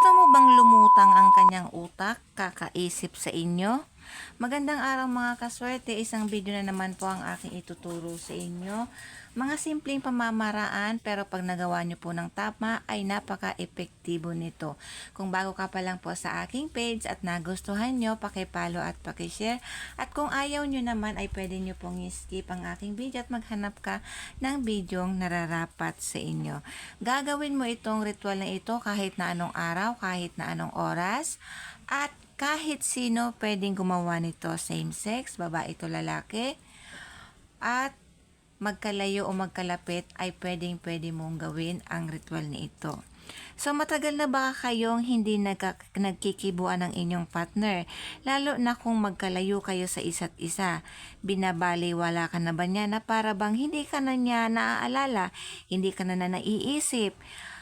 Gusto mo bang lumutang ang kanyang utak, kakaisip sa inyo? Magandang araw mga kaswerte, isang video na naman po ang aking ituturo sa inyo. Mga simpleng pamamaraan pero pag nagawa nyo po ng tama ay napaka-epektibo nito. Kung bago ka pa lang po sa aking page at nagustuhan nyo, pakipalo at pakishare. At kung ayaw nyo naman ay pwede nyo pong i-skip ang aking video at maghanap ka ng bidyong nararapat sa inyo. Gagawin mo itong ritual na ito kahit na anong araw, kahit na anong oras, at kahit sino pwedeng gumawa nito, same sex, babae to lalaki, at magkalayo o magkalapit ay pwedeng pwede mong gawin ang ritual na ito. So matagal na ba kayong hindi nagka, nagkikibuan ng inyong partner? Lalo na kung magkalayo kayo sa isa't isa. Binabaliwala ka na ba niya na para bang hindi ka na niya naaalala, hindi ka na na naiisip?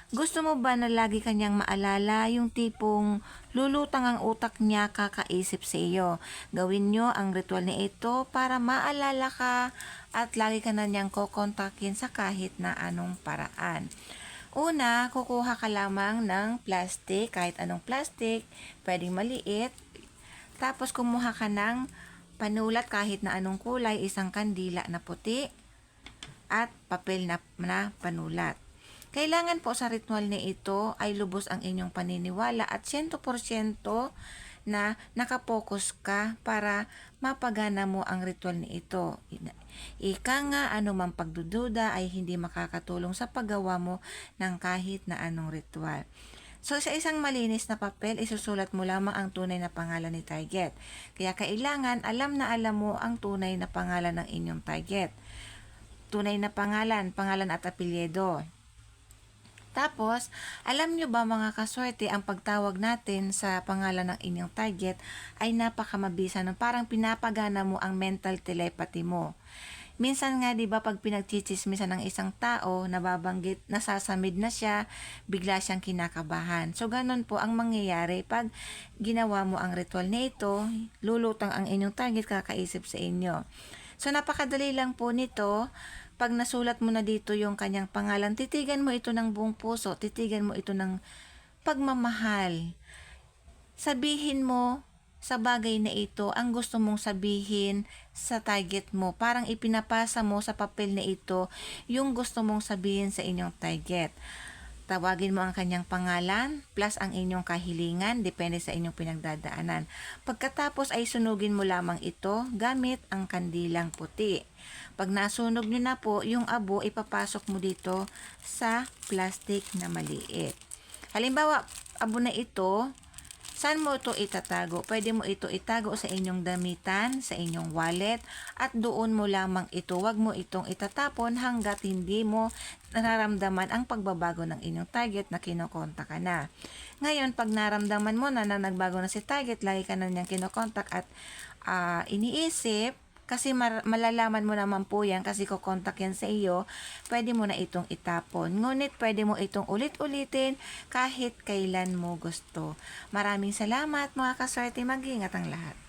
Gusto mo ba na lagi kanyang maalala yung tipong lulutang ang utak niya kakaisip sa iyo? Gawin nyo ang ritual na ito para maalala ka at lagi ka na niyang kokontakin sa kahit na anong paraan. Una, kukuha ka lamang ng plastic, kahit anong plastic, pwedeng maliit. Tapos kumuha ka ng panulat kahit na anong kulay, isang kandila na puti at papel na, na panulat. Kailangan po sa ritual na ito ay lubos ang inyong paniniwala at 100% na nakapokus ka para mapagana mo ang ritual na ito. Ika nga anumang pagdududa ay hindi makakatulong sa paggawa mo ng kahit na anong ritual. So sa isang malinis na papel, isusulat mo lamang ang tunay na pangalan ni target. Kaya kailangan alam na alam mo ang tunay na pangalan ng inyong target. Tunay na pangalan, pangalan at apelyido. Tapos, alam nyo ba mga kaswerte, ang pagtawag natin sa pangalan ng inyong target ay napakamabisa ng parang pinapagana mo ang mental telepathy mo. Minsan nga 'di ba pag pinagchichismisan ng isang tao, nababanggit, nasasamid na siya, bigla siyang kinakabahan. So ganun po ang mangyayari pag ginawa mo ang ritual na ito, lulutang ang inyong target kakaisip sa inyo. So napakadali lang po nito. Pag nasulat mo na dito yung kanyang pangalan, titigan mo ito ng buong puso, titigan mo ito ng pagmamahal. Sabihin mo sa bagay na ito ang gusto mong sabihin sa target mo. Parang ipinapasa mo sa papel na ito yung gusto mong sabihin sa inyong target. Tawagin mo ang kanyang pangalan plus ang inyong kahilingan depende sa inyong pinagdadaanan. Pagkatapos ay sunugin mo lamang ito gamit ang kandilang puti. Pag nasunog nyo na po, yung abo ipapasok mo dito sa plastic na maliit. Halimbawa, abo na ito, Saan mo ito itatago? Pwede mo ito itago sa inyong damitan, sa inyong wallet, at doon mo lamang ito. Huwag mo itong itatapon hanggat hindi mo nararamdaman ang pagbabago ng inyong target na kinokontak ka na. Ngayon, pag naramdaman mo na na nagbago na si target, lagi ka na niyang kinokontak at uh, iniisip, kasi malalaman mo naman po yan kasi kukontak yan sa iyo, pwede mo na itong itapon. Ngunit pwede mo itong ulit-ulitin kahit kailan mo gusto. Maraming salamat mga kaswerte, mag-ingat ang lahat.